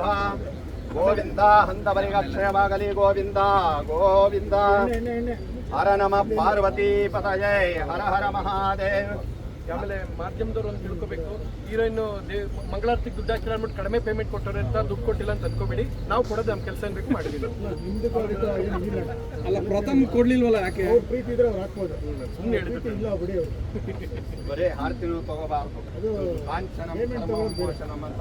గోవింద. గోవింద హంతపరిక్షేమాగలి గోవింద గోవింద. హర నమ పార్వతీ పతయే హర హర మహాదేవ్. ಆಮೇಲೆ ಮಾಧ್ಯಮದವ್ರು ಒಂದು ತಿಳ್ಕೊಬೇಕು. ಹೀರೋಯಿನ್ ಮಂಗಳಾರತಿ ದುಡ್ಡು ಹಾಕಿಲ್ಲ ಅಂದ್ಬಿಟ್ಟು ಕಡಿಮೆ ಪೇಮೆಂಟ್ ಕೊಟ್ಟವ್ರೆ ಅಂತ ದುಡ್ಡು ಕೊಟ್ಟಿಲ್ಲ ಅಂತ ಅನ್ಕೋಬೇಡಿ. ನಾವು ಕೊಡೋದು ನಮ್ಮ ಕೆಲಸ ಏನ್ ಬೇಕು ಮಾಡಿದೀವಿ ಅಲ್ಲ ಪ್ರಥಮ್ ಕೊಡ್ಲಿಲ್ವಲ್ಲ ಯಾಕೆ? ಪ್ರೀತಿ ಇದ್ರೆ ಅವ್ರು ಹಾಕ್ಬೋದು. ಸುಮ್ಮನೆ ಹೇಳಿದ್ರು ಇಲ್ಲ ಬಿಡಿ ಬರೇ ಬರೀ ಹಾರ್ತಿರು ತಗೋಬಾರ್ದು. ಕಾಂಚನಂ ಪರಮಂ ಪೋಷಣಂ ಅಂತ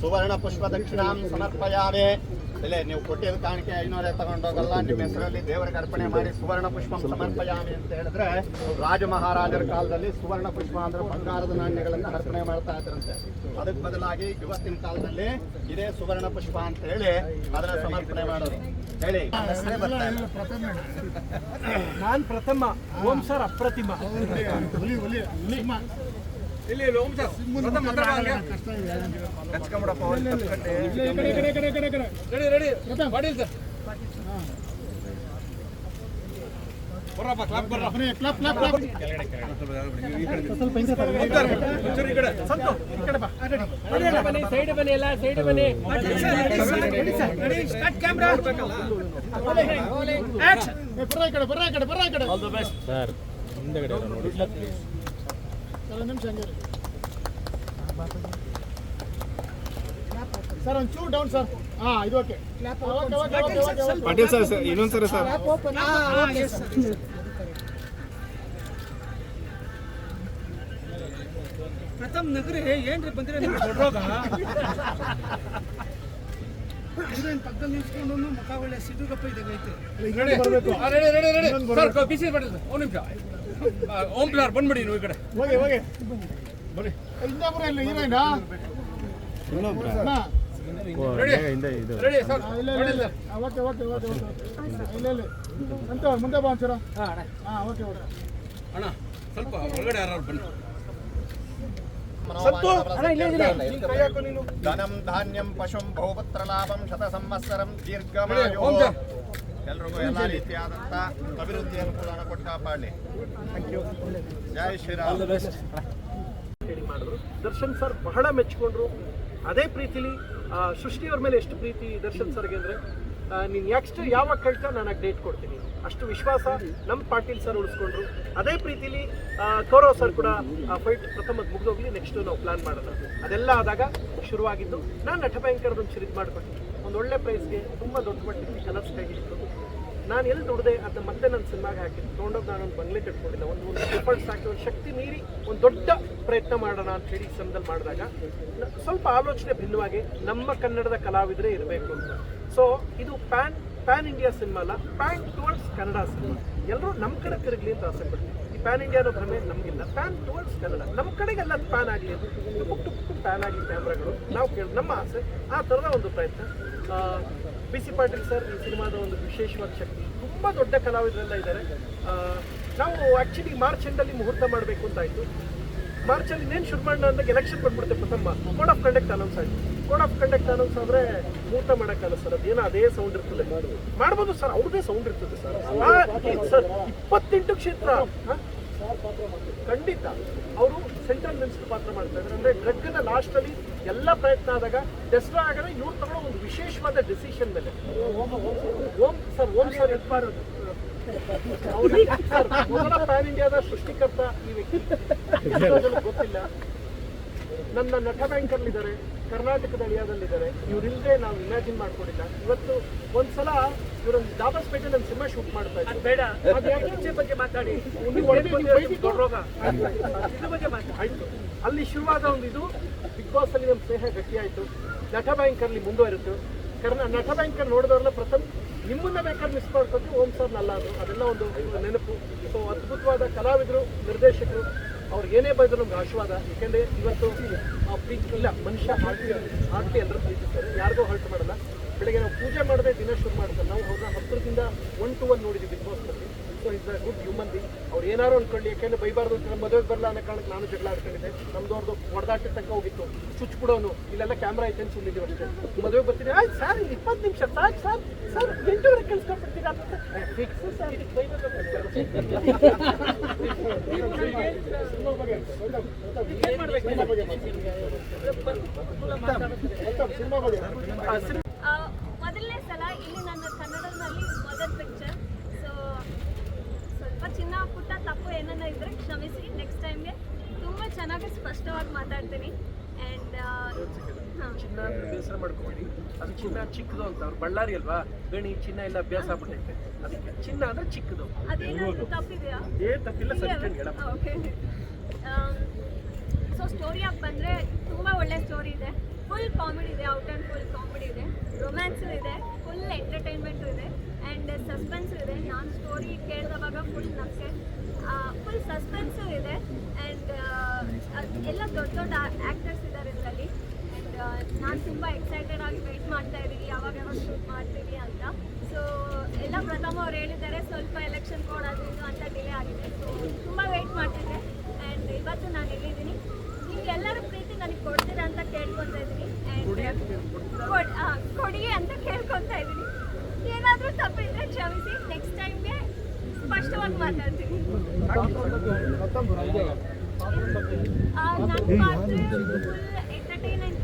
ಸುವರ್ಣ ಪುಷ್ಪ ದಕ್ಷಿಣಾಂ ಸಮರ್ಪಯಾಮೆ ಇಲ್ಲೇ ನೀವು ಕೊಟ್ಟಿದ್ದ ಕಾಣಿಕೆ ಐನೂರೇ ತಗೊಂಡೋಗಲ್ಲ ನಿಮ್ಮ ಹೆಸರಲ್ಲಿ ದೇವರಿಗೆ ಅರ್ಪಣೆ ಮಾಡಿ ಸುವರ್ಣ ಪುಷ್ಪ ಸಮರ್ಪಯಾಮಿ ಅಂತ ಹೇಳಿದ್ರೆ ರಾಜ ಮಹಾರಾಜರ ಕಾಲದಲ್ಲಿ ಸುವರ್ಣ ಪುಷ್ಪ ಅಂದ್ರೆ ಬಂಗಾರದ ನಾಣ್ಯಗಳನ್ನು ಅರ್ಪಣೆ ಮಾಡ್ತಾ ಇದ್ರಂತೆ ಅದಕ್ಕೆ ಬದಲಾಗಿ ಇವತ್ತಿನ ಕಾಲದಲ್ಲಿ ಇದೇ ಸುವರ್ಣ ಪುಷ್ಪ ಅಂತ ಹೇಳಿ ಅದನ್ನ ಸಮರ್ಪಣೆ ಮಾಡೋದು ಹೇಳಿ. ನಾನ್ ಪ್ರಥಮ ಓಂ ಸರ್ ಅಪ್ರತಿಮ ಸೈಡ್ ಬನ್ನಿ ಎಲ್ಲ ಸೈಡ್ ಬನ್ನಿ. ಬರ್ರ ಈ ಕಡೆ, ಬರ್ರ ಈ ಕಡೆ, ಬರ್ರ ಈ ಕಡೆ. ಸರ್, ಒಂದ್ ನೋಡಿ ಇರಿ. ಸರ್ ಒಂಚೂರು ಡೌನ್ ಸರ್. ಹಾ ಇದು ಓಕೆ ಪಾಟೀಲ್ ಸರ್ ಇನ್ನೊಂದ್ಸರಿ ಸರ್ ಪ್ರಥಮ್ ನಗರಿ ಏನ್ರಿ ಬಂದಿರ ನಿಮ್ಗೆ ಕೊಡ್ರೋಗ ಪಕ್ಕದಲ್ಲಿ ನಿಲ್ಸ್ಕೊಂಡು ಮುಖ ಒಳ್ಳೆ ಸಿಡುಗಪ್ಪ ಇದಾಗ ಐತೆ. ಇನ್ನೊಂದು ಬರ್ಬೇಕು. Ready ready ready. Sir BC Patil sir ಒಂದು ನಿಮಿಷ. ಓಂ ಪ್ಲಾರ್ ಬಂದ್ಬಿಡಿ ನೀವು ಈ ಕಡೆ. ಹೋಗಿ ಹೋಗಿ. ಇಲ್ಲ ಹೀರೋಯಿನಾ ರೆಡಿ. ರೆಡಿ ಸರ್ ಇಲ್ಲ ಇಲ್ಲ ಇಲ್ಲ. ಆ, ಓಕೆ ಓಕೆ ಓಕೆ ಓಕೆ. ಇಲ್ಲ ಇಲ್ಲ. ಅಂತ ಮುಂದೆ ಬಾ ಹಾಂ ಓಕೆ ಓಕೆ. ಅಣ್ಣ ಸ್ವಲ್ಪ ಒಳಗಡೆ ಯಾರು ಬನ್ನಿ. ಧನಂ ಧಾನ್ಯಂ ಪಶುಂ ಬಹುಪತ್ರ ಲಾಭಂ ಶತ ಸಂವತ್ಸರಂ ದೀರ್ಘಮಾಯು. ಎಲ್ರಿಗೂ ಎಲ್ಲ ರೀತಿಯಾದಂತ ಅಭಿವೃದ್ಧಿ ಅನುಕೂಲ ಕೊಟ್ಟು ಕಾಪಾಡಲಿ. ಜೈ ಶ್ರೀರಾಮ್. ಹೇಳಿ ಮಾಡಿದ್ರು. ದರ್ಶನ್ ಸರ್ ಬಹಳ ಮೆಚ್ಚಿಕೊಂಡ್ರು. ಅದೇ ಪ್ರೀತಿಲಿ ಆ, ಸೃಷ್ಟಿಯವ್ರ ಮೇಲೆ ಎಷ್ಟು ಪ್ರೀತಿ ದರ್ಶನ್ ಸರ್ಗೆ ಅಂದರೆ ನೀನು ನೆಕ್ಸ್ಟ್ ಯಾವಾಗ ಕಳ್ತಾ ನಾನು ಡೇಟ್ ಕೊಡ್ತೀನಿ. ಅಷ್ಟು ವಿಶ್ವಾಸ ನಮ್ಮ ಪಾಟೀಲ್ ಸರ್ ಉಳಿಸ್ಕೊಂಡ್ರು. ಅದೇ ಪ್ರೀತಿಲಿ ಕೌರವ್ ಸರ್ ಕೂಡ ಫೈಟ್ ಪ್ರಥಮದ ಮುಗಿದೋಗ್ಲಿ ನೆಕ್ಸ್ಟ್ ನಾವು ಪ್ಲಾನ್ ಮಾಡೋದು. ಅದೆಲ್ಲ ಆದಾಗ ಶುರುವಾಗಿದ್ದು ನಾನು ನಟಭಯಂಕರದೊಂದು ಚಿರಿದ್ ಮಾಡಿಕೊಟ್ಟು ಒಂದು ಒಳ್ಳೆ ಪ್ರೈಸ್ಗೆ ತುಂಬ ದೊಡ್ಡ ಮಟ್ಟಕ್ಕೆ ಕನಸು ಕೈಗಿತ್ತು ನಾನು ಎಲ್ಲಿ ದುಡ್ದೆ ಅದನ್ನ ಮತ್ತೆ ನನ್ನ ಸಿನಿಮಾಗೆ ಹಾಕಿ, ತೊಗೊಂಡೋಗಿ ನಾನು ಒಂದು ಬಂಗ್ಲೆ ಕಟ್ಕೊಂಡಿಲ್ಲ ಒಂದು ಒಂದು ಎಫರ್ಟ್ಸ್ ಹಾಕಿ ಒಂದು ಶಕ್ತಿ ಮೀರಿ ಒಂದು ದೊಡ್ಡ ಪ್ರಯತ್ನ ಮಾಡೋಣ ಅಂತ ಹೇಳಿ ಸಮಯದಲ್ಲಿ ಮಾಡಿದಾಗ ಸ್ವಲ್ಪ ಆಲೋಚನೆ ಭಿನ್ನವಾಗಿ ನಮ್ಮ ಕನ್ನಡದ ಕಲಾವಿದರೇ ಇರಬೇಕು ಅಂತ. ಸೊ ಇದು ಪ್ಯಾನ್ ಪ್ಯಾನ್ ಇಂಡಿಯಾ ಸಿನಿಮಾ ಅಲ್ಲ ಪ್ಯಾನ್ ಟುವರ್ಡ್ಸ್ ಕನ್ನಡ ಸಿನಿಮಾ ಎಲ್ಲರೂ ನಮ್ಮ ಕಡೆ ತಿರುಗಲಿ ಅಂತ ಆಸೆ ಪಡ್ತೀವಿ ಪ್ಯಾನ್ ಇಂಡಿಯಾ ಭ್ರಮೆ ನಮಗಿಲ್ಲ. ಪ್ಯಾನ್ ಟುವರ್ಡ್ಸ್ ಕನ್ನಡ ನಮ್ಮ ಕಡೆಗೆಲ್ಲ ಪ್ಯಾನ್ ಆಗಲಿ ಟುಕ್ ಟುಕ್ ಪ್ಯಾನ್ ಆಗಲಿ ಕ್ಯಾಮ್ರಾಗಳು ನಾವು ಕೇಳಿ, ನಮ್ಮ ಆಸೆ, ಆ ಥರದ ಒಂದು ಪ್ರಯತ್ನ. ಬಿ ಸಿ ಪಾಟೀಲ್ ಸರ್ ಈ ಸಿನಿಮಾದ ಒಂದು ವಿಶೇಷವಾದ ಶಕ್ತಿ. ತುಂಬ ದೊಡ್ಡ ಕಲಾವಿದರೆಲ್ಲ ಇದ್ದಾರೆ. ನಾವು ಆ್ಯಕ್ಚುಲಿ ಮಾರ್ಚ್ ಎಂಡಲ್ಲಿ ಮುಹೂರ್ತ ಮಾಡಬೇಕು ಅಂತ ಆಯಿತು. ಮಾರ್ಚಲ್ಲಿ ಇನ್ನೇನು ಶುರು ಮಾಡೋಣ ಅಂದಾಗ ಎಲೆಕ್ಷನ್ ಬಂದ್ಬಿಡುತ್ತೆ Pratham. Code of conduct announce ಆಗಿ ಕೋಡ್ ಆಫ್ ಕಂಡಕ್ಟ್ ಅನೌನ್ಸ್ ಆದರೆ ಮೂರ್ತ ಮಾಡೋಕ್ಕಲ್ಲ ಸರ್. ಅದೇನೋ ಅದೇ ಸೌಂಡ್ ಇರ್ತದೆ. ಮಾಡ್ಬೋದು ಸರ್ ಅವ್ರದೇ ಸೌಂಡ್ ಇರ್ತದೆ ಸರ್. ಸರ್, ಇಪ್ಪತ್ತೆಂಟು ಕ್ಷೇತ್ರ? ಖಂಡಿತ ಅವರು ಸೆಂಟ್ರಲ್ ಮಿನಿಸ್ಟರ್ ಪಾತ್ರ ಮಾಡ್ತಾ ಇದ್ದಾರೆ ಅಂದ್ರೆ ಡ್ರಗ್ನ ಲಾಸ್ಟ್ ಅಲ್ಲಿ ಎಲ್ಲ ಪ್ರಯತ್ನ ಆದಾಗ ಡೆಸ್ಟ್ರಾ ಆಗದೆ ಇವ್ರು ತಗೊಳ್ಳೋ ಒಂದು ವಿಶೇಷವಾದ ಡಿಸಿಷನ್ ಮೇಲೆ. ಓಂ ಸರ್ ಓಂ, ಸರ್ ಮೊದಲ ಪ್ಯಾನ್ ಇಂಡಿಯಾದ ಸೃಷ್ಟಿಕರ್ತ ಈ ವ್ಯಕ್ತಿ. ಗೊತ್ತಿಲ್ಲ. ನನ್ನ ನಟ ಬ್ಯಾಂಕಲ್ಲಿದ್ದಾರೆ ಕರ್ನಾಟಕದ ಅಳಿಯಾದಲ್ಲಿದ್ದಾರೆ. ಇವರಿಲ್ಲದೆ ನಾವು ಇಮ್ಯಾಜಿನ್ ಮಾಡ್ಕೊಂಡಿಲ್ಲ. ಇವತ್ತು ಒಂದ್ಸಲ ಇವರೊಂದು ದಾಬಸ್ಪೇಟೆ ನನ್ನ ಸಿನಿಮಾ ಶೂಟ್ ಮಾಡ್ತಾ ಇದ್ದಾರೆ ಬೇಡ. ಬಗ್ಗೆ ಮಾತಾಡಿ? ಬಗ್ಗೆ ಆಯ್ತು. ಅಲ್ಲಿ ಶುರುವಾದ ಒಂದು ಇದು ಬಿಗ್ ಬಾಸ್ ಅಲ್ಲಿ ನಮ್ಮ ಸ್ನೇಹ ಗಟ್ಟಿ ಆಯ್ತು ನಟ ಬ್ಯಾಂಕರ್ಲಿ ಮುಂದುವರಿತು. ಕರ್ನಾ ನಟ ಬ್ಯಾಂಕರ್ ನೋಡಿದವ್ರಲ್ಲ ಪ್ರಥಮ ನಿಮ್ಮನ್ನ ಬೇಕಾದ್ರೆ ಮಿಸ್ ಮಾಡ್ಕೊಂಡ್ರೆ ಓಂ ಸರ್ ನಲ್ಲ ಅದು. ಅದೆಲ್ಲ ಒಂದು ನೆನಪು. ಸೊ ಅದ್ಭುತವಾದ ಕಲಾವಿದರು, ನಿರ್ದೇಶಕರು, ಅವ್ರಿಗೆ ಏನೇ ಬರೆದ್ರು ನಮ್ಗೆ ಆಶೀರ್ವಾದ. ಯಾಕೆಂದ್ರೆ ಇವತ್ತು, ಆ ಪ್ರೀತಿ, ಇಲ್ಲ, ಮನುಷ್ಯ ಹಾರ್ಟಿ ಹಾರ್ಟಿ ಎಲ್ಲರೂ ಪ್ರೀತಿಸ್ತಾರೆ ಯಾರಿಗೂ ಹರ್ಟ್ ಮಾಡಲ್ಲ. ಬೆಳಗ್ಗೆ ನಾವು ಪೂಜೆ ಮಾಡದೆ ದಿನ ಶುರು ಮಾಡ್ತಾರೆ. ನಾವು ಅವ್ರನ್ನ ಹತ್ತಿರದಿಂದ ಒನ್ ಟು ಒನ್ ನೋಡಿದ್ವಿ big ಬಾಸ್ನಲ್ಲಿ so is a good human being ಅವ್ರು ಏನಾರು ಅನ್ಕೊಳ್ಳಿ ಯಾಕೆಂದ್ರೆ ಬೈಬಾರ್ದು ಅಂತ ನಮ್ಮ ಮದುವೆಗೆ ಬರಲ್ಲ ಅನ್ನೋ ಕಾರಣಕ್ಕೆ ನಾನು ಜಗಳ ಆಡ್ಕೊಂಡಿದ್ದೆ. ನಮ್ದವ್ರದ್ದು ಹೊಡೆದಾಟ ತನಕ ಹೋಗಿತ್ತು. ಚುಚ್ ಬಿಡೋನು. ಇಲ್ಲೆಲ್ಲ ಕ್ಯಾಮ್ರಾ ಐತೆ ಅಂತ ಅಷ್ಟೇ. ಮದುವೆಗೆ ಬರ್ತೀನಿ. ಆಯ್ತು ಸರ್ ಇಪ್ಪತ್ತು ನಿಮಿಷ. ಸಾಕು ಸರ್. ಸರ್ ಎಂಟೂವರೆ ಅಂತ. ಫಿಕ್ಸ್ ಸರ್ ಏನ್ ಮಾಡ್ಬೇಕು ಸಿನಿಮಾ ಬಗ್ಗೆ ಆ, ಸಿನಿಮಾ ಆ, ಮೊದಲನೇ ಸಲ ಇಲ್ಲಿ ನನ್ನ ಕನ್ನಡದಲ್ಲಿ ಮೊದಲ ಪಿಕ್ಚರ್ ಸೊ ಸ್ವಲ್ಪ ಚಿನ್ನ ಪುಟ್ಟ ತಪ್ಪು ಏನನ್ನ ಇದ್ರೆ ಕ್ಷಮಿಸಿ ನೆಕ್ಸ್ಟ್ ಟೈಮ್ಗೆ ತುಂಬ ಚೆನ್ನಾಗಿ ಸ್ಪಷ್ಟವಾಗಿ ಮಾತಾಡ್ತೀನಿ ಆ್ಯಂಡ್ ಹಾಂ ಚಿನ್ನ ಅಂದ್ರೆ ಬೇಸರ ಮಾಡ್ಕೊಬೇಡಿ. ಅದು ಚಿನ್ನ ಚಿಕ್ಕದು ಅಂತ. ಅವ್ರು ಬಳ್ಳಾರಿ ಅಲ್ವಾ? ಗಣಿ ಚಿನ್ನ ಎಲ್ಲ ಅಭ್ಯಾಸ ಆಗ್ಬಿಟ್ಟೈತೆ. ಅದಕ್ಕೆ ಚಿನ್ನ ಅಂದ್ರೆ ಚಿಕ್ಕದು. ಏ ತಪ್ಪಿದೆಯಾ? ಏನ್ ತಪ್ಪಿಲ್ಲ ಸಜೆಷನ್ ಹೇಳಪ್ಪ. ಓಕೆ. ಸ್ಟೋರಿ ಆಗಿ ಬಂದರೆ ತುಂಬ ಒಳ್ಳೆ ಸ್ಟೋರಿ ಇದೆ. ಫುಲ್ ಕಾಮಿಡಿ ಇದೆ ಔಟ್ ಆ್ಯಂಡ್ ಫುಲ್ ಕಾಮಿಡಿ ಇದೆ. ರೊಮ್ಯಾನ್ಸ್ ಇದೆ ಫುಲ್ ಎಂಟರ್ಟೈನ್ಮೆಂಟು ಇದೆ. ಆ್ಯಂಡ್ ಸಸ್ಪೆನ್ಸು ಇದೆ. ನಾನು ಸ್ಟೋರಿ ಕೇಳಿದವಾಗ ಫುಲ್ ನಮಗೆ ಫುಲ್ ಸಸ್ಪೆನ್ಸು ಇದೆ. ಆ್ಯಂಡ್ ಎಲ್ಲ ದೊಡ್ಡ ದೊಡ್ಡ ಆ್ಯಂಡ್ ನಾನು ತುಂಬ ಎಕ್ಸೈಟೆಡ್ ಆಗಿ ವೆಯ್ಟ್ ಮಾಡ್ತಾ ಇದ್ದೀನಿ ಯಾವಾಗ ಯಾವಾಗ ಶೂಟ್ ಮಾಡ್ತೀವಿ ಅಂತ. ಸೊ ಎಲ್ಲ ಪ್ರಥಮ ಅವ್ರು ಹೇಳಿದ್ದಾರೆ ಸ್ವಲ್ಪ ಎಲೆಕ್ಷನ್ ಕೋಡ್ ಅದು ಇದು ಅಂತ ಡಿಲೇ ಆಗಿದೆ. ಸೊ ತುಂಬ ವೆಯ್ಟ್ ಮಾಡ್ತಿದ್ದೆ ಆ್ಯಂಡ್ ಇವತ್ತು ನಾನು ಇಲ್ಲಿದ್ದೀನಿ ನಿಮ್ಗೆ ಎಲ್ಲರೂ ಪ್ರೀತಿ ನನಗೆ ಕೊಡ್ತೀರಾ ಅಂತ ಕೇಳ್ಕೊತಾ ಇದ್ದೀನಿ ಆ್ಯಂಡ್ ಕೊಡಿ ಅಂತ ಕೇಳ್ಕೊತಾ ಇದ್ದೀನಿ ಏನಾದರೂ ತಪ್ಪಿದ್ರೆ ಕ್ಷಮಿಸಿ ನೆಕ್ಸ್ಟ್ ಟೈಮ್ಗೆ ಸ್ಪಷ್ಟವಾಗಿ ಮಾತಾಡ್ತೀನಿ. ನನ್ನ ಪಾತ್ರ ಫುಲ್ ಎಂಟರ್ಟೈನ್ಮೆಂಟ್